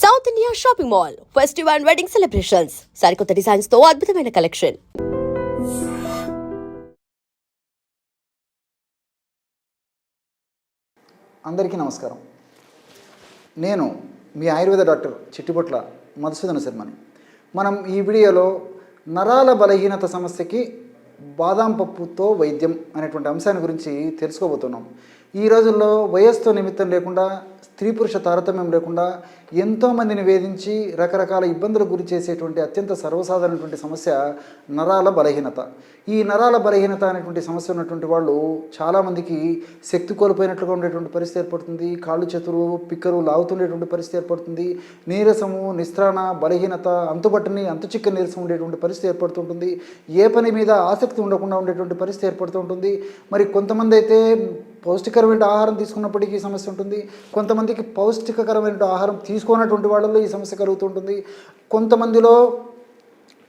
South India shopping mall festive and wedding celebrations సరికొత్త డిజైన్స్తో అద్భుతమైన కలెక్షన్ అందరికీ నమస్కారం. నేను మీ ఆయుర్వేద డాక్టర్ చిట్టిపొట్ల మధుసూదన శర్మని. మనం ఈ వీడియోలో నరాల బలహీనత సమస్యకి బాదాం పప్పుతో వైద్యం అనేటువంటి అంశాన్ని గురించి తెలుసుకోబోతున్నాం. ఈ రోజుల్లో వయస్సుతో నిమిత్తం లేకుండా స్త్రీ పురుష తారతమ్యం లేకుండా ఎంతోమందిని వేధించి రకరకాల ఇబ్బందులకు గురి చేసేటువంటి అత్యంత సర్వసాధారణటువంటి సమస్య నరాల బలహీనత. ఈ నరాల బలహీనత అనేటువంటి సమస్య ఉన్నటువంటి వాళ్ళు చాలామందికి శక్తి కోల్పోయినట్లుగా ఉండేటువంటి పరిస్థితి ఏర్పడుతుంది. కాళ్ళు చేతులు పిక్కరు లాగుతుండేటువంటి పరిస్థితి ఏర్పడుతుంది. నీరసము నిస్త్రాణ బలహీనత అంతుబట్టని అంతు చిక్క నీరసం ఉండేటువంటి పరిస్థితి ఏర్పడుతుంటుంది. ఏ పని మీద ఆసక్తి ఉండకుండా ఉండేటువంటి పరిస్థితి ఏర్పడుతుంటుంది మరి కొంతమంది అయితే పౌష్టికరమైన ఆహారం తీసుకున్నప్పటికీ ఈ సమస్య ఉంటుంది. కొంతమందికి పౌష్టికకరమైన ఆహారం తీసుకున్నటువంటి వాళ్ళలో ఈ సమస్య కలుగుతుంటుంది. కొంతమందిలో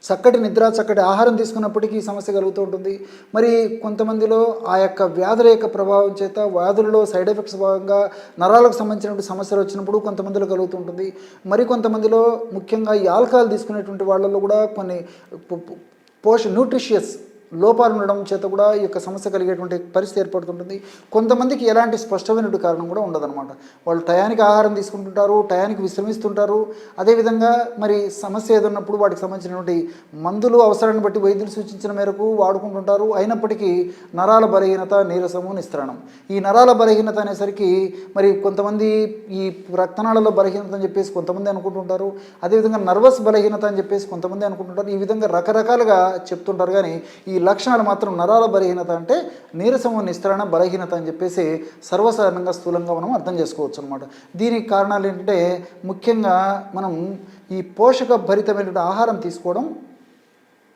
చక్కటి నిద్ర చక్కటి ఆహారం తీసుకున్నప్పటికీ ఈ సమస్య కలుగుతూ ఉంటుంది మరి కొంతమందిలో ఆ యొక్క వ్యాధుల యొక్క ప్రభావం చేత వ్యాధులలో సైడ్ ఎఫెక్ట్స్ భాగంగా నరాలకు సంబంధించినటువంటి సమస్యలు వచ్చినప్పుడు కొంతమందిలో కలుగుతుంటుంది. మరి కొంతమందిలో ముఖ్యంగా ఈ ఆల్కహాల్ తీసుకునేటువంటి వాళ్ళలో కూడా కొన్ని పోష న్యూట్రిషియస్ లోపాలు ఉండడం చేత కూడా ఈ యొక్క సమస్య కలిగేటువంటి పరిస్థితి ఏర్పడుతుంటుంది. కొంతమందికి ఎలాంటి స్పష్టమైన కారణం కూడా ఉండదన్నమాట. వాళ్ళు టయానికి ఆహారం తీసుకుంటుంటారు టయానికి విశ్రమిస్తుంటారు. అదేవిధంగా మరి సమస్య ఏదన్నప్పుడు వాటికి సంబంధించినటువంటి మందులు అవసరాన్ని బట్టి వైద్యులు సూచించిన మేరకు వాడుకుంటుంటారు. అయినప్పటికీ నరాల బలహీనత నీరసము నిస్త్రాణం. ఈ నరాల బలహీనత అనేసరికి మరి కొంతమంది ఈ రక్తనాళాల బలహీనత అని చెప్పేసి కొంతమంది అనుకుంటుంటారు. అదేవిధంగా నర్వస్ బలహీనత అని చెప్పేసి కొంతమంది అనుకుంటుంటారు. ఈ విధంగా రకరకాలుగా చెప్తుంటారు. కానీ ఈ లక్షణాలు మాత్రం నరాల బలహీనత అంటే నీరసము నిస్త్రాణ బలహీనత అని చెప్పేసి సర్వసాధారణంగా స్థూలంగా మనం అర్థం చేసుకోవచ్చు అనమాట దీనికి కారణాలు ఏంటంటే ముఖ్యంగా మనం ఈ పోషక భరితమైనటువంటి ఆహారం తీసుకోవడం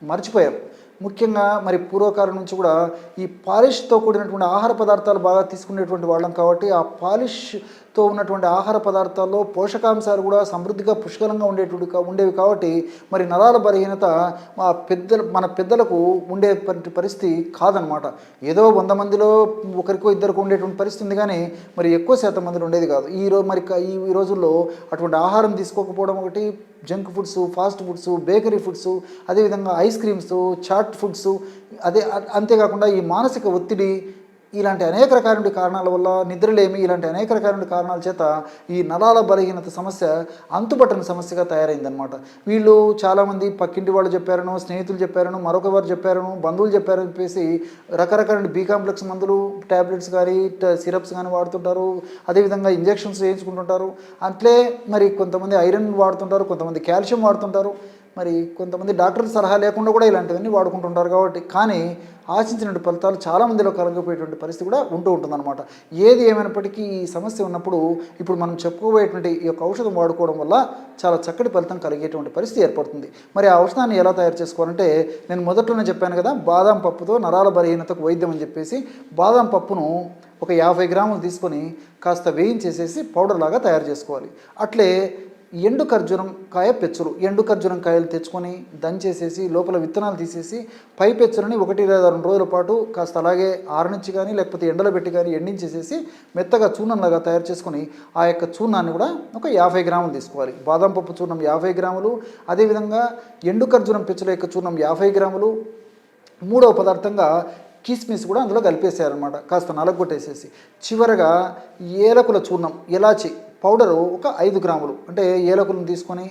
మర్చిపోయాం. ముఖ్యంగా మరి పూర్వకాలం నుంచి కూడా ఈ పాలిష్తో కూడినటువంటి ఆహార పదార్థాలు బాగా తీసుకునేటువంటి వాళ్ళం కాబట్టి ఆ పాలిష్తో ఉన్నటువంటి ఆహార పదార్థాల్లో పోషకాంశాలు కూడా సమృద్ధిగా పుష్కలంగా ఉండేటువంటి ఉండేవి కాబట్టి మరి నరాల బలహీనత మా పెద్ద మన పెద్దలకు ఉండే పరిస్థితి కాదనమాట. ఏదో వంద మందిలో ఒకరికో ఇద్దరికో ఉండేటువంటి పరిస్థితి ఉంది కానీ మరి ఎక్కువ శాతం మందిలో ఉండేది కాదు. ఈ రోజు మరి ఈ రోజుల్లో అటువంటి ఆహారం తీసుకోకపోవడం ఒకటి junk foods fast foods bakery foods అదేవిధంగా ఐస్ క్రీమ్స్ చాట్ ఫుడ్స్ అదే అంతేకాకుండా ఈ మానసిక ఒత్తిడి ఇలాంటి అనేక రకాలైన కారణాల వల్ల నిద్రలేమి ఇలాంటి అనేక రకాలైన కారణాల చేత ఈ నరాల బలహీనత సమస్య అంతుపట్టని సమస్యగా తయారైందనమాట వీళ్ళు చాలామంది పక్కింటి వాళ్ళు చెప్పారను స్నేహితులు చెప్పారను మరొక వారు చెప్పారను బంధువులు చెప్పారని చెప్పేసి రకరకాల బీ కాంప్లెక్స్ మందులు ట్యాబ్లెట్స్ కానీ సిరప్స్ కానీ వాడుతుంటారు. అదేవిధంగా ఇంజెక్షన్స్ చేయించుకుంటుంటారు అట్లే మరి కొంతమంది ఐరన్ వాడుతుంటారు కొంతమంది కాల్షియం వాడుతుంటారు. మరి కొంతమంది డాక్టర్ సలహా లేకుండా కూడా ఇలాంటివన్నీ వాడుకుంటుంటారు కాబట్టి కానీ ఆశించినటువంటి ఫలితాలు చాలామందిలో కలగపోయేటువంటి పరిస్థితి కూడా ఉంటూ ఉంటుందన్నమాట. ఏది ఏమైనప్పటికీ ఈ సమస్య ఉన్నప్పుడు ఇప్పుడు మనం చెప్పుకోబోయేటువంటి ఈ యొక్క ఔషధం వాడుకోవడం వల్ల చాలా చక్కటి ఫలితం కలిగేటువంటి పరిస్థితి ఏర్పడుతుంది. మరి ఆ ఔషధాన్ని ఎలా తయారు చేసుకోవాలంటే నేను మొదట్లోనే చెప్పాను కదా బాదం పప్పుతో నరాల బలహీనతకు వైద్యం అని చెప్పేసి బాదం పప్పును ఒక యాభై గ్రాములు తీసుకొని కాస్త వేయించేసేసి పౌడర్ లాగా తయారు చేసుకోవాలి. అట్లే ఎండు ఖర్జూరం కాయ పెచ్చులు ఎండు ఖర్జూరం కాయలు తెచ్చుకొని దంచేసేసి లోపల విత్తనాలు తీసేసి పై పెచ్చులని ఒకటి లేదా రెండు రోజుల పాటు కాస్త అలాగే ఆరనిచ్చి కానీ లేకపోతే ఎండలో పెట్టి కానీ ఎండించేసేసి మెత్తగా చూర్ణంలాగా తయారు చేసుకొని ఆ యొక్క చూర్ణాన్ని కూడా ఒక యాభై గ్రాములు తీసుకోవాలి. బాదం పప్పు చూర్ణం యాభై గ్రాములు అదేవిధంగా ఎండు ఖర్జూరం పెచ్చుల యొక్క చూర్ణం యాభై గ్రాములు. మూడవ పదార్థంగా కిస్మిస్ కూడా అందులో కలిపేసారనమాట కాస్త నలగొట్టేసేసి. చివరగా ఏలకుల చూర్ణం ఎలాచి పౌడరు ఒక ఐదు గ్రాములు. అంటే ఏలకులను తీసుకొని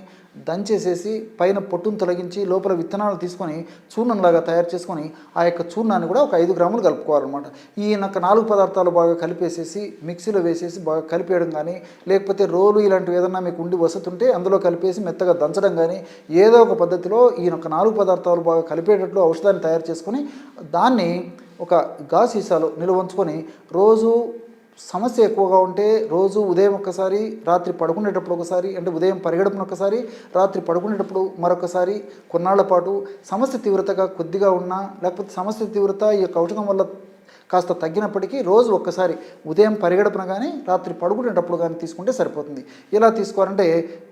దంచేసేసి పైన పొట్టును తొలగించి లోపల విత్తనాలు తీసుకొని చూర్ణంలాగా తయారు చేసుకొని ఆ యొక్క చూర్ణాన్ని కూడా ఒక ఐదు గ్రాములు కలుపుకోవాలన్నమాట. ఈ యొక్క నాలుగు పదార్థాలు బాగా కలిపేసేసి మిక్సీలో వేసేసి బాగా కలిపేయడం కానీ లేకపోతే రోలు ఇలాంటివి ఏదన్నా మీకు ఉండి వసతుంటే అందులో కలిపేసి మెత్తగా దంచడం కానీ ఏదో ఒక పద్ధతిలో ఈ యొక్క నాలుగు పదార్థాలు బాగా కలిపేటట్లు ఔషధాన్ని తయారు చేసుకొని దాన్ని ఒక గాసీసాలో నిల్వ ఉంచుకొని రోజు సమస్య ఎక్కువగా ఉంటే రోజు ఉదయం ఒక్కసారి రాత్రి పడుకునేటప్పుడు ఒకసారి అంటే ఉదయం పరిగెడపున ఒకసారి రాత్రి పడుకునేటప్పుడు మరొకసారి కొన్నాళ్ళ పాటు సమస్య తీవ్రతగా కొద్దిగా ఉన్నా లేకపోతే సమస్య తీవ్రత ఈ యొక్క ఔషధం వల్ల కాస్త తగ్గినప్పటికీ రోజు ఒక్కసారి ఉదయం పరిగెడపన కానీ రాత్రి పడుకునేటప్పుడు కానీ తీసుకుంటే సరిపోతుంది. ఎలా తీసుకోవాలంటే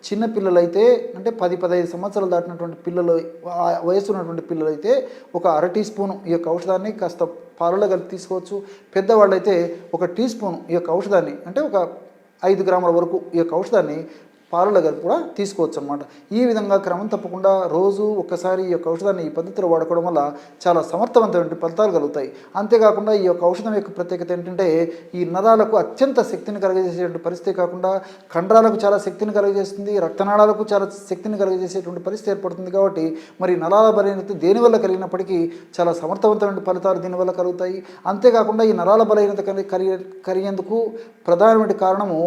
చిన్న పిల్లలైతే అంటే పది పదహైదు సంవత్సరాలు దాటినటువంటి పిల్లలు వయసు ఉన్నటువంటి పిల్లలైతే ఒక అర టీ స్పూన్ ఈ యొక్క ఔషధాన్ని కాస్త పాలలో కలిపి తీసుకోవచ్చు. పెద్దవాళ్ళైతే ఒక టీ స్పూన్ ఈ యొక్క ఔషధాన్ని అంటే ఒక ఐదు గ్రాముల వరకు ఈ యొక్క ఔషధాన్ని పాలలో కలిపి కూడా తీసుకోవచ్చు అనమాట ఈ విధంగా క్రమం తప్పకుండా రోజు ఒక్కసారి ఈ యొక్క ఔషధాన్ని ఈ పద్ధతిలో వాడుకోవడం వల్ల చాలా సమర్థవంతమైన ఫలితాలు కలుగుతాయి. అంతేకాకుండా ఈ యొక్క ఔషధం యొక్క ప్రత్యేకత ఏంటంటే ఈ నరాలకు అత్యంత శక్తిని కలుగజేసేటువంటి పరిస్థితి కాకుండా కండరాలకు చాలా శక్తిని కలుగజేస్తుంది రక్తనాళాలకు చాలా శక్తిని కలుగజేసేటువంటి పరిస్థితి ఏర్పడుతుంది కాబట్టి మరి నరాల బలహీనత దేనివల్ల కలిగినప్పటికీ చాలా సమర్థవంతమైన ఫలితాలు దీనివల్ల కలుగుతాయి. అంతేకాకుండా ఈ నరాల బలహీనత కలిగి కలిగేందుకు ప్రధానమైన కారణము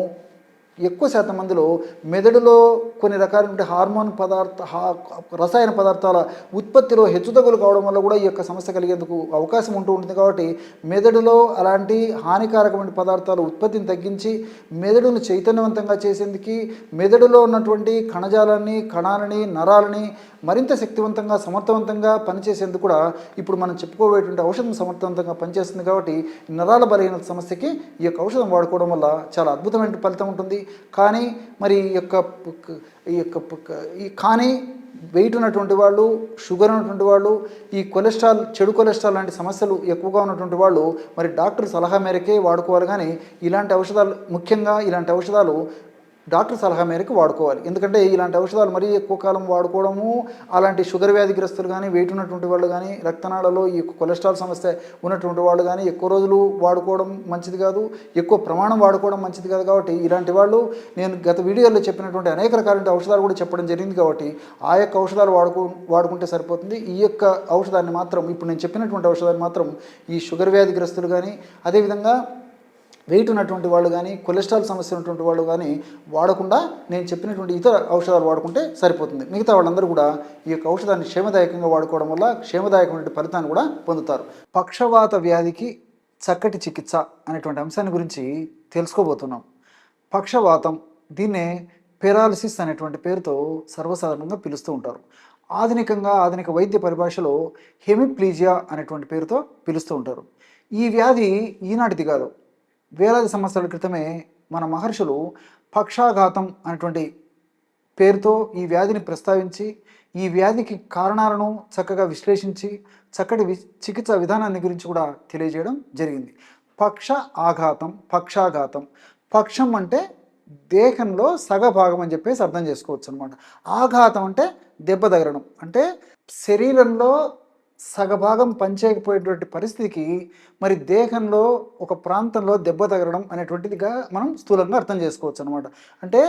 ఎక్కువ శాతం మందిలో మెదడులో కొన్ని రకాలైన హార్మోన్ పదార్థ హా- రసాయన పదార్థాల ఉత్పత్తిలో హెచ్చుతగ్గులు కావడం వల్ల కూడా ఈ యొక్క సమస్య కలిగేందుకు అవకాశం ఉంటూ ఉంటుంది కాబట్టి మెదడులో అలాంటి హానికారకమైన పదార్థాల ఉత్పత్తిని తగ్గించి మెదడును చైతన్యవంతంగా చేసేందుకు మెదడులో ఉన్నటువంటి కణజాలాన్ని కణాలని నరాలని మరింత శక్తివంతంగా సమర్థవంతంగా పనిచేసేందుకు కూడా ఇప్పుడు మనం చెప్పుకోబోయేటువంటి ఔషధం సమర్థవంతంగా పనిచేస్తుంది కాబట్టి నరాల బలహీనత సమస్యకి ఈ యొక్క ఔషధం వాడుకోవడం వల్ల చాలా అద్భుతమైన ఫలితం ఉంటుంది. కానీ మరి ఈ యొక్క ఈ యొక్క ఈ కానీ వెయిట్ ఉన్నటువంటి వాళ్ళు షుగర్ ఉన్నటువంటి వాళ్ళు ఈ కొలెస్ట్రాల్ చెడు కొలెస్ట్రాల్ లాంటి సమస్యలు ఎక్కువగా ఉన్నటువంటి వాళ్ళు మరి డాక్టర్ సలహా మేరకే వాడుకోవాలి కానీ ఇలాంటి ఔషధాలు ముఖ్యంగా ఇలాంటి ఔషధాలు డాక్టర్ సలహా మేరకు వాడుకోవాలి. ఎందుకంటే ఇలాంటి ఔషధాలు మరీ ఎక్కువ కాలం వాడుకోవడము అలాంటి షుగర్ వ్యాధిగ్రస్తులు కానీ వెయిట్ ఉన్నటువంటి వాళ్ళు కానీ రక్తనాళలో ఈ కొలెస్ట్రాల్ సమస్య ఉన్నటువంటి వాళ్ళు కానీ ఎక్కువ రోజులు వాడుకోవడం మంచిది కాదు. ఎక్కువ ప్రమాణం వాడుకోవడం మంచిది కాదు కాబట్టి ఇలాంటి వాళ్ళు నేను గత వీడియోలో చెప్పినటువంటి అనేక రకాలైన ఔషధాలు కూడా చెప్పడం జరిగింది కాబట్టి ఆ యొక్క ఔషధాలు వాడుకో వాడుకుంటే సరిపోతుంది. ఈ యొక్క ఔషధాన్ని మాత్రం ఇప్పుడు నేను చెప్పినటువంటి ఔషధాన్ని మాత్రం ఈ షుగర్ వ్యాధిగ్రస్తులు కానీ అదేవిధంగా వెయిట్ ఉన్నటువంటి వాళ్ళు కానీ కొలెస్ట్రాల్ సమస్య ఉన్నటువంటి వాళ్ళు కానీ వాడకుండా నేను చెప్పినటువంటి ఇతర ఔషధాలు వాడుకుంటే సరిపోతుంది. మిగతా వాళ్ళందరూ కూడా ఈ యొక్క ఔషధాన్ని క్షేమదాయకంగా వాడుకోవడం వల్ల క్షేమదాయకమైన ఫలితాన్ని కూడా పొందుతారు. పక్షవాత వ్యాధికి చక్కటి చికిత్స అనేటువంటి అంశాన్ని గురించి తెలుసుకోబోతున్నాం. పక్షవాతం దీన్నే పెరాలసిస్ అనేటువంటి పేరుతో సర్వసాధారణంగా పిలుస్తూ ఉంటారు. ఆధునికంగా ఆధునిక వైద్య పరిభాషలో హెమిప్లీజియా అనేటువంటి పేరుతో పిలుస్తూ ఉంటారు. ఈ వ్యాధి ఈనాటిది కాదు. వేలాది సంవత్సరాల క్రితమే మన మహర్షులు పక్షాఘాతం అనేటువంటి పేరుతో ఈ వ్యాధిని ప్రస్తావించి ఈ వ్యాధికి కారణాలను చక్కగా విశ్లేషించి చక్కటి వి చికిత్స విధానాన్ని గురించి కూడా తెలియజేయడం జరిగింది. పక్ష ఆఘాతం పక్షాఘాతం. పక్షం అంటే దేహంలో సగభాగం అని చెప్పేసి అర్థం చేసుకోవచ్చు అనమాట ఆఘాతం అంటే దెబ్బ తగలడం. అంటే శరీరంలో సగభాగం పనిచేయకపోయేటువంటి పరిస్థితికి మరి దేహంలో ఒక ప్రాంతంలో దెబ్బ తగలడం అనేటువంటిదిగా మనం స్థూలంగా అర్థం చేసుకోవచ్చు అనమాట అంటే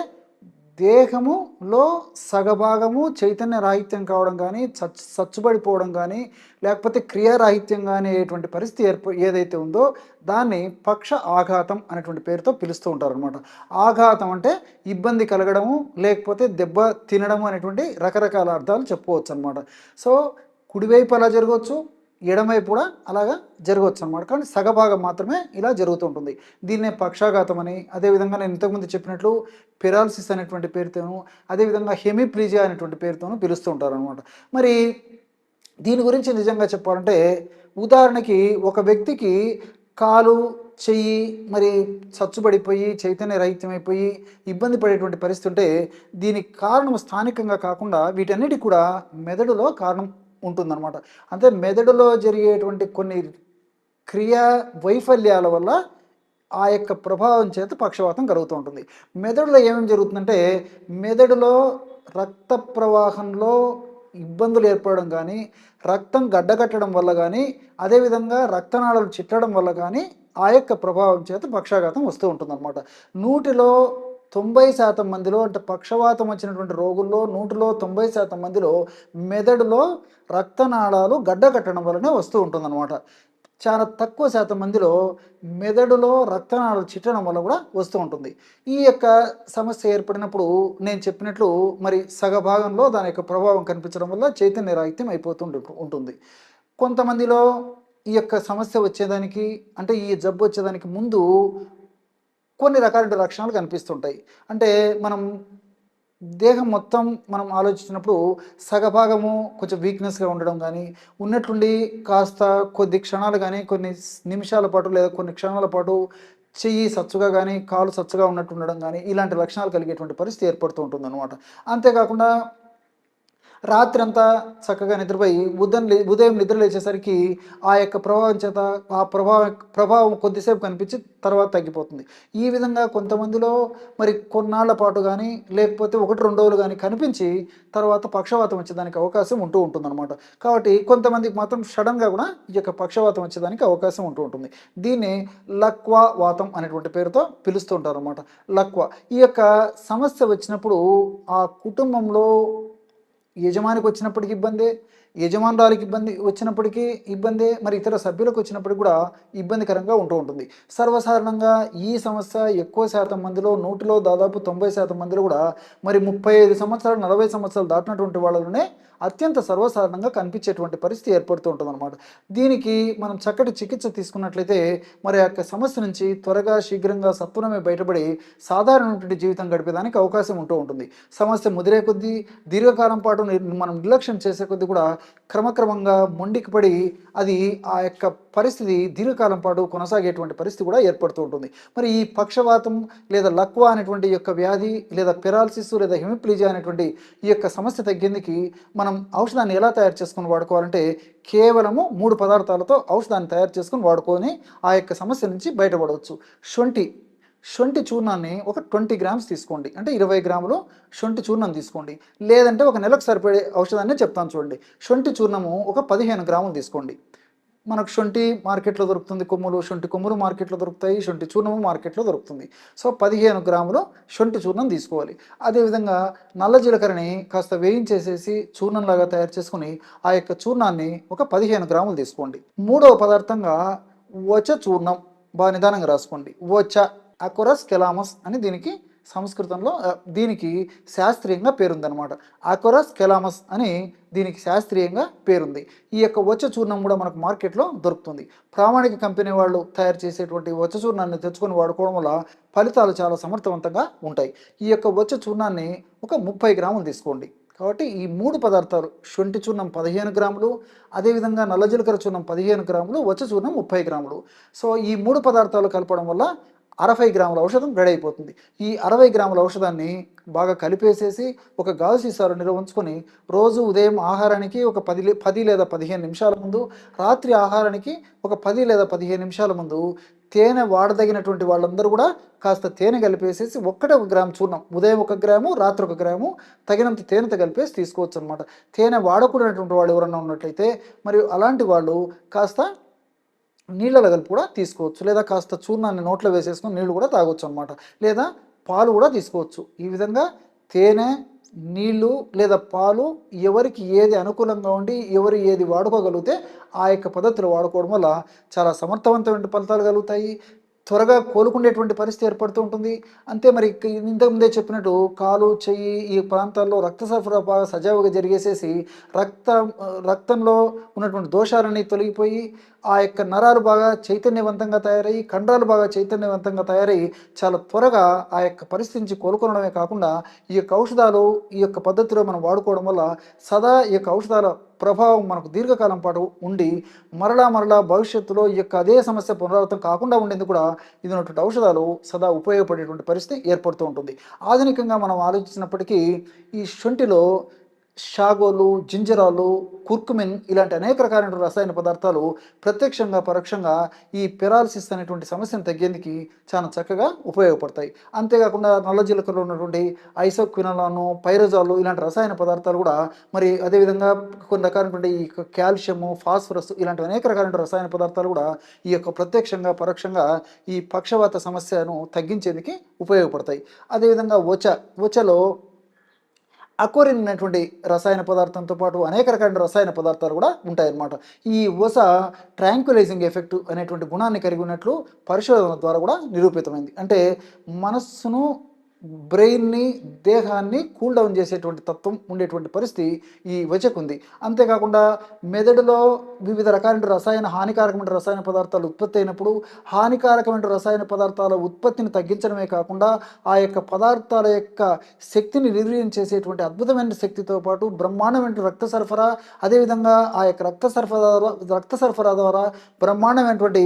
దేహములో సగభాగము చైతన్య రాహిత్యం కావడం కానీ చచ్ సచ్చుబడిపోవడం కానీ లేకపోతే క్రియారాహిత్యం కానీ అయ్యేటువంటి పరిస్థితి ఏర్ప ఏదైతే ఉందో దాన్ని పక్ష ఆఘాతం అనేటువంటి పేరుతో పిలుస్తూ ఉంటారు అనమాట ఆఘాతం అంటే ఇబ్బంది కలగడము లేకపోతే దెబ్బ తినడము అనేటువంటి రకరకాల అర్థాలు చెప్పుకోవచ్చు అనమాట సో కుడివైపు అలా జరగవచ్చు ఎడమవైపు కూడా అలాగా జరగవచ్చు అనమాట కానీ సగభాగం మాత్రమే ఇలా జరుగుతూ ఉంటుంది. దీన్నే పక్షాఘాతం అని అదేవిధంగా నేను ఇంతకుముందు చెప్పినట్లు పెరాలసిస్ అనేటువంటి పేరుతోనూ అదేవిధంగా హెమిప్లీజియా అనేటువంటి పేరుతోనూ పిలుస్తూ ఉంటారు అనమాట మరి దీని గురించి నిజంగా చెప్పాలంటే ఉదాహరణకి ఒక వ్యక్తికి కాలు చెయ్యి మరి చచ్చుబడిపోయి చైతన్య రహిత్యమైపోయి ఇబ్బంది పడేటువంటి పరిస్థితి ఉంటే దీనికి కారణం స్థానికంగా కాకుండా వీటన్నిటి కూడా మెదడులో కారణం ఉంటుందన్నమాట. అంటే మెదడులో జరిగేటువంటి కొన్ని క్రియా వైఫల్యాల వల్ల ఆ యొక్క ప్రభావం చేత పక్షవాతం కలుగుతూ ఉంటుంది. మెదడులో ఏమేమి జరుగుతుందంటే మెదడులో రక్త ప్రవాహంలో ఇబ్బందులు ఏర్పడడం కానీ రక్తం గడ్డకట్టడం వల్ల కానీ అదేవిధంగా రక్తనాళాలు చిట్టడం వల్ల కానీ ఆ యొక్క ప్రభావం చేత పక్షాఘాతం వస్తూ ఉంటుందన్నమాట. నూటిలో తొంభై శాతం మందిలో అంటే పక్షవాతం వచ్చినటువంటి రోగుల్లో నూటిలో తొంభై శాతం మందిలో మెదడులో రక్తనాళాలు గడ్డకట్టడం వల్లనే వస్తూ ఉంటుందన్నమాట. చాలా తక్కువ శాతం మందిలో మెదడులో రక్తనాళాలు చిట్టడం వల్ల కూడా వస్తూ ఉంటుంది. ఈ యొక్క సమస్య ఏర్పడినప్పుడు నేను చెప్పినట్లు మరి సగభాగంలో దాని యొక్క ప్రభావం కనిపించడం వల్ల చైతన్య రాహిత్యం అయిపోతుంటు ఉంటుంది. కొంతమందిలో ఈ యొక్క సమస్య వచ్చేదానికి అంటే ఈ జబ్బు వచ్చేదానికి ముందు కొన్ని రకాల లక్షణాలు కనిపిస్తుంటాయి. అంటే మనం దేహం మొత్తం మనం ఆలోచించినప్పుడు సగభాగము కొంచెం వీక్నెస్గా ఉండడం కానీ ఉన్నట్టుండి కాస్త కొద్ది క్షణాలు కానీ కొన్ని నిమిషాల పాటు లేదా కొన్ని క్షణాల పాటు చెయ్యి సచ్చుగా కానీ కాలు సచ్చుగా ఉన్నట్టు ఉండడం కానీ ఇలాంటి లక్షణాలు కలిగేటువంటి పరిస్థితి ఏర్పడుతూ ఉంటుంది అనమాట అంతేకాకుండా రాత్రి అంతా చక్కగా నిద్రపోయి ఉదయం లే- ఉదయం నిద్ర లేచేసరికి ఆ యొక్క ప్రభావం చేత ఆ ప్రభావం ప్రభావం కొద్దిసేపు కనిపించి తర్వాత తగ్గిపోతుంది. ఈ విధంగా కొంతమందిలో మరి కొన్నాళ్ళ పాటు కానీ లేకపోతే ఒకటి రెండు రోజులు కానీ కనిపించి తర్వాత పక్షవాతం వచ్చేదానికి అవకాశం ఉంటూ ఉంటుందన్నమాట. కాబట్టి కొంతమందికి మాత్రం సడన్గా కూడా ఈ యొక్క పక్షవాతం వచ్చేదానికి అవకాశం ఉంటూ ఉంటుంది. దీన్ని లక్వా వాతం అనేటువంటి పేరుతో పిలుస్తూ ఉంటారు అనమాట లక్వా. ఈ యొక్క సమస్య వచ్చినప్పుడు ఆ కుటుంబంలో యజమానికి వచ్చినప్పటికి ఇబ్బందే. యజమానురాలికి ఇబ్బంది వచ్చినప్పటికీ ఇబ్బందే మరి ఇతర సభ్యులకు వచ్చినప్పటికి కూడా ఇబ్బందికరంగా ఉంటూ ఉంటుంది. సర్వసాధారణంగా ఈ సమస్య ఎక్కువ శాతం మందిలో నూటిలో దాదాపు తొంభై శాతం మందిలో కూడా మరి ముప్పై ఐదు సంవత్సరాలు నలభై సంవత్సరాలు దాటినటువంటి వాళ్ళలోనే అత్యంత సర్వసాధారణంగా కనిపించేటువంటి పరిస్థితి ఏర్పడుతూ ఉంటుంది దీనికి మనం చక్కటి చికిత్స తీసుకున్నట్లయితే మరి ఆ యొక్క సమస్య నుంచి త్వరగా శీఘ్రంగా సత్వరమే బయటపడి సాధారణమైనటువంటి జీవితం గడిపేదానికి అవకాశం ఉంటూ ఉంటుంది. సమస్య ముదిరే కొద్దీ దీర్ఘకాలం పాటు మనం నిర్లక్ష్యం చేసే కొద్దీ కూడా క్రమక్రమంగా మొండికి పడి అది ఆ యొక్క పరిస్థితి దీర్ఘకాలం పాటు కొనసాగేటువంటి పరిస్థితి కూడా ఏర్పడుతూ ఉంటుంది. మరి ఈ పక్షవాతం లేదా లక్వా అనేటువంటి యొక్క వ్యాధి లేదా పెరాలసిస్ లేదా హిమిప్లీజియా అనేటువంటి ఈ యొక్క సమస్య తగ్గేందుకు మనం ఔషధాన్ని ఎలా తయారు చేసుకొని వాడుకోవాలంటే కేవలము మూడు పదార్థాలతో ఔషధాన్ని తయారు చేసుకొని వాడుకొని ఆ యొక్క సమస్య నుంచి బయటపడవచ్చు. శొంఠి శొంఠి చూర్ణాన్ని ఒక ట్వంటీ గ్రామ్స్ తీసుకోండి. అంటే ఇరవై గ్రాములు శొంఠి చూర్ణం తీసుకోండి. లేదంటే ఒక నెలకు సరిపడే ఔషధాన్ని చెప్తాను చూడండి. శొంఠి చూర్ణము ఒక పదిహేను గ్రాములు తీసుకోండి. మనకు శొంఠి మార్కెట్లో దొరుకుతుంది. కొమ్ములు శొంఠి కొమ్ములు మార్కెట్లో దొరుకుతాయి. శొంఠి చూర్ణము మార్కెట్లో దొరుకుతుంది. సో పదిహేను గ్రాములు శొంఠి చూర్ణం తీసుకోవాలి. అదేవిధంగా నల్ల జీలకర్రని కాస్త వేయించేసేసి చూర్ణంలాగా తయారు చేసుకుని ఆ యొక్క చూర్ణాన్ని ఒక పదిహేను గ్రాములు తీసుకోండి. మూడవ పదార్థంగా వచ చూర్ణం. బాగా నిదానంగా రాసుకోండి. వచ. అకొరస్ కెలామస్ అని దీనికి సంస్కృతంలో దీనికి శాస్త్రీయంగా పేరుందనమాట అకొరస్ కెలామస్ అని దీనికి శాస్త్రీయంగా పేరుంది. ఈ యొక్క వచ్చ చూర్ణం కూడా మనకు మార్కెట్లో దొరుకుతుంది. ప్రామాణిక కంపెనీ వాళ్ళు తయారు చేసేటువంటి వచ్చ చూర్ణాన్ని తెచ్చుకొని వాడుకోవడం వల్ల ఫలితాలు చాలా సమర్థవంతంగా ఉంటాయి. ఈ యొక్క వచ్చ చూర్ణాన్ని ఒక ముప్పై గ్రాములు తీసుకోండి. కాబట్టి ఈ మూడు పదార్థాలు శొంఠి చూర్ణం పదిహేను గ్రాములు అదేవిధంగా నల్ల జీలకర్ర చూర్ణం పదిహేను గ్రాములు వచ్చ చూర్ణం ముప్పై గ్రాములు. సో ఈ మూడు పదార్థాలు కలపడం వల్ల అరవై గ్రాముల ఔషధం రెడీ అయిపోతుంది ఈ అరవై గ్రాముల ఔషధాన్ని బాగా కలిపేసేసి ఒక గాజు సీసాలో నిల్వ ఉంచుకొని రోజు ఉదయం ఆహారానికి ఒక పది పది లేదా పదిహేను నిమిషాల ముందు రాత్రి ఆహారానికి ఒక పది లేదా పదిహేను నిమిషాల ముందు తేనె వాడదగినటువంటి వాళ్ళందరూ కూడా కాస్త తేనె కలిపేసేసి ఒక్కటే ఒక గ్రాము చూర్ణం ఉదయం ఒక గ్రాము రాత్రి ఒక గ్రాము తగినంత తేనెతో కలిపేసి తీసుకోవచ్చు అనమాట తేనె వాడకూడనటువంటి వాళ్ళు ఎవరన్నా ఉన్నట్లయితే మరియు అలాంటి వాళ్ళు కాస్త నీళ్ళలో కలిపి కూడా తీసుకోవచ్చు. లేదా కాస్త చూర్ణాన్ని నోట్లో వేసేసుకొని నీళ్ళు కూడా తాగొచ్చు అనమాట లేదా పాలు కూడా తీసుకోవచ్చు. ఈ విధంగా తేనె నీళ్ళు లేదా పాలు ఎవరికి ఏది అనుకూలంగా ఉండి ఎవరు ఏది వాడుకోగలిగితే ఆ యొక్క పద్ధతులు వాడుకోవడం వల్ల చాలా సమర్థవంతమైన ఫలితాలు కలుగుతాయి. త్వరగా కోలుకునేటువంటి పరిస్థితి ఏర్పడుతూ ఉంటుంది. అంతే మరి ఇంతకుముందే చెప్పినట్టు కాలు చెయ్యి ఈ ప్రాంతాల్లో రక్త సరఫరా బాగా సజావుగా జరిగేసేసి రక్త రక్తంలో ఉన్నటువంటి దోషాలన్నీ తొలగిపోయి ఆ యొక్క నరాలు బాగా చైతన్యవంతంగా తయారయ్యి కండరాలు బాగా చైతన్యవంతంగా తయారయ్యి చాలా త్వరగా ఆ యొక్క పరిస్థితి నుంచి కోలుకోవడమే కాకుండా ఈ యొక్క ఔషధాలు ఈ యొక్క పద్ధతిలో మనం వాడుకోవడం వల్ల సదా ఈ యొక్క ఔషధాల ప్రభావం మనకు దీర్ఘకాలం పాటు ఉండి మరలా మరలా భవిష్యత్తులో ఈ యొక్క అదే సమస్య పునరావృతం కాకుండా ఉండేందుకు కూడా ఇది ఉన్నటువంటి ఔషధాలు సదా ఉపయోగపడేటువంటి పరిస్థితి ఏర్పడుతూ ఉంటుంది. ఆధునికంగా మనం ఆలోచించినప్పటికీ ఈ శొంఠిలో షాగోలు జింజరాలు కుర్కుమిన్ ఇలాంటి అనేక రకాలైన రసాయన పదార్థాలు ప్రత్యక్షంగా పరోక్షంగా ఈ పెరాలసిస్ అనేటువంటి సమస్యను తగ్గేందుకు చాలా చక్కగా ఉపయోగపడతాయి. అంతేకాకుండా నల్ల జీలకర్రలో ఉన్నటువంటి ఐసోక్వినలాను పైరజాలు ఇలాంటి రసాయన పదార్థాలు కూడా మరి అదేవిధంగా కొన్ని రకాలైనటువంటి ఈ కాల్షియము ఫాస్ఫరస్ ఇలాంటి అనేక రకాలైన రసాయన పదార్థాలు కూడా ఈ యొక్క ప్రత్యక్షంగా పరోక్షంగా ఈ పక్షవాత సమస్యను తగ్గించేందుకు ఉపయోగపడతాయి. అదేవిధంగా వచ వచలో అకోరిన్ అనేటువంటి రసాయన పదార్థంతో పాటు అనేక రకాల రసాయన పదార్థాలు కూడా ఉంటాయన్నమాట. ఈ వస ట్రాంక్యులైజింగ్ ఎఫెక్ట్ అనేటువంటి గుణాన్ని కలిగి ఉన్నట్లు పరిశోధన ద్వారా కూడా నిరూపితమైంది. అంటే మనస్సును బ్రెయిన్ని దేహాన్ని కూల్ డౌన్ చేసేటువంటి తత్వం ఉండేటువంటి పరిస్థితి ఈ వచకుంది. అంతేకాకుండా మెదడులో వివిధ రకాలైన రసాయన హానికారకమైన రసాయన పదార్థాలు ఉత్పత్తి అయినప్పుడు హానికారకమైన రసాయన పదార్థాల ఉత్పత్తిని తగ్గించడమే కాకుండా ఆ యొక్క పదార్థాల యొక్క శక్తిని నిర్వీర్యం చేసేటువంటి అద్భుతమైన శక్తితో పాటు బ్రహ్మాండమైన రక్త సరఫరా అదేవిధంగా ఆ యొక్క రక్త సరఫరా ద్వారా రక్త సరఫరా ద్వారా బ్రహ్మాండమైనటువంటి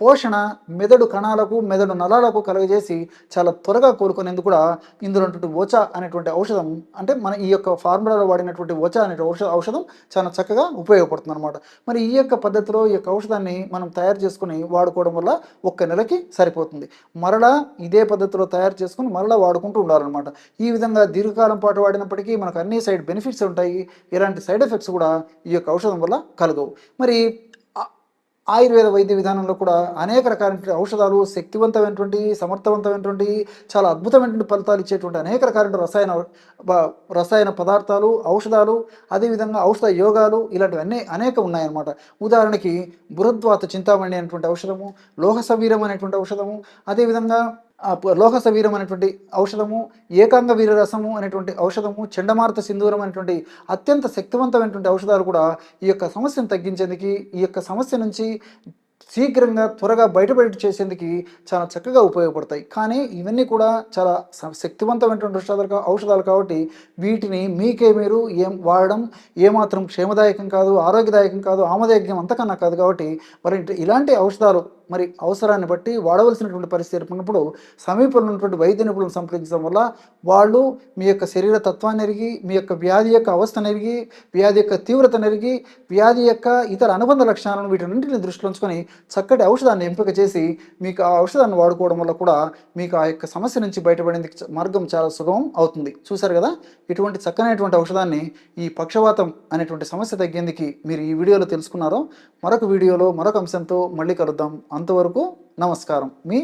పోషణ మెదడు కణాలకు మెదడు నలాలకు కలుగజేసి చాలా త్వరగా కోలుకునేందుకు కూడా ఇందులో ఓచ అనేటువంటి ఔషధం అంటే మన ఈ యొక్క ఫార్ములాలో వాడినటువంటి ఓచ అనే ఔషధం చాలా చక్కగా ఉపయోగపడుతుంది అనమాట మరి ఈ యొక్క పద్ధతిలో ఈ యొక్క ఔషధాన్ని మనం తయారు చేసుకుని వాడుకోవడం వల్ల ఒక్క నెలకి సరిపోతుంది. మరలా ఇదే పద్ధతిలో తయారు చేసుకుని మరలా వాడుకుంటూ ఉండాలన్నమాట. ఈ విధంగా దీర్ఘకాలం పాటు వాడినప్పటికీ మనకు అన్ని సైడ్ బెనిఫిట్స్ ఉంటాయి. ఇలాంటి సైడ్ ఎఫెక్ట్స్ కూడా ఈ యొక్క ఔషధం వల్ల కలగవు. మరి ఆయుర్వేద వైద్య విధానంలో కూడా అనేక రకాలైనటువంటి ఔషధాలు శక్తివంతమైనటువంటి సమర్థవంతమైనటువంటి చాలా అద్భుతమైనటువంటి ఫలితాలు ఇచ్చేటువంటి అనేక రకాలైన రసాయన రసాయన పదార్థాలు ఔషధాలు అదేవిధంగా ఔషధ యోగాలు ఇలాంటివన్నీ అనేక ఉన్నాయన్నమాట. ఉదాహరణకి బృహద్వాత చింతామణి అనేటువంటి ఔషధము లోహ సవీరం అనేటువంటి ఔషధము అదేవిధంగా లోహ సవీరం అనేటువంటి ఔషధము ఏకాంగ వీరరసము అనేటువంటి ఔషధము చండమారుత సింధూరం అనేటువంటి అత్యంత శక్తివంతమైనటువంటి ఔషధాలు కూడా ఈ యొక్క సమస్యను తగ్గించేందుకు ఈ యొక్క సమస్య నుంచి శీఘ్రంగా త్వరగా బయటపడి చేసేందుకు చాలా చక్కగా ఉపయోగపడతాయి. కానీ ఇవన్నీ కూడా చాలా శక్తివంతమైనటువంటి ఔషధాలు ఔషధాలు కాబట్టి వీటిని మీకే మీరు ఏం వాడడం ఏమాత్రం క్షేమదాయకం కాదు ఆరోగ్యదాయకం కాదు ఆమదాయకం అంతకన్నా కాదు కాబట్టి మరి ఇలాంటి ఔషధాలు మరి అవసరాన్ని బట్టి వాడవలసినటువంటి పరిస్థితి ఏర్పడినప్పుడు సమీపంలో ఉన్నటువంటి వైద్య నిపుణులను సంప్రదించడం వల్ల వాళ్ళు మీ యొక్క శరీర తత్వాన్ని ఎరిగి మీ యొక్క వ్యాధి యొక్క అవస్థను ఎరిగి వ్యాధి యొక్క తీవ్రతను ఎరిగి వ్యాధి యొక్క ఇతర అనుబంధ లక్షణాలను వీటన్నింటిని దృష్టిలో ఉంచుకొని చక్కటి ఔషధాన్ని ఎంపిక చేసి మీకు ఆ ఔషధాన్ని వాడుకోవడం వల్ల కూడా మీకు ఆ యొక్క సమస్య నుంచి బయటపడేందుకు మార్గం చాలా సుగమం అవుతుంది. చూసారు కదా? ఇటువంటి చక్కనైనటువంటి ఔషధాన్ని ఈ పక్షవాతం అనేటువంటి సమస్య తగ్గేందుకు మీరు ఈ వీడియోలో తెలుసుకున్నారో మరొక వీడియోలో మరొక అంశంతో మళ్ళీ కలుద్దాం. అంతవరకు నమస్కారం మీ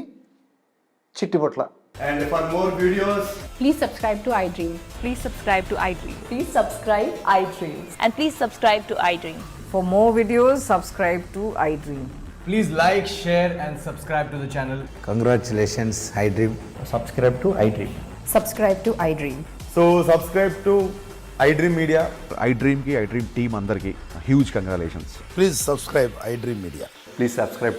Chittipotla And for more videos, Please subscribe to iDream. Please subscribe to iDream. Please subscribe iDreams. And please subscribe to iDream. For more videos, subscribe to iDream. please like, share, and subscribe to the channel. Congratulations, iDream. subscribe to iDream. Subscribe to iDream. So subscribe to iDream Media. ఐ డ్రీమ్కి iDream team అందరికీ huge congratulations Please subscribe iDream Media. Please subscribe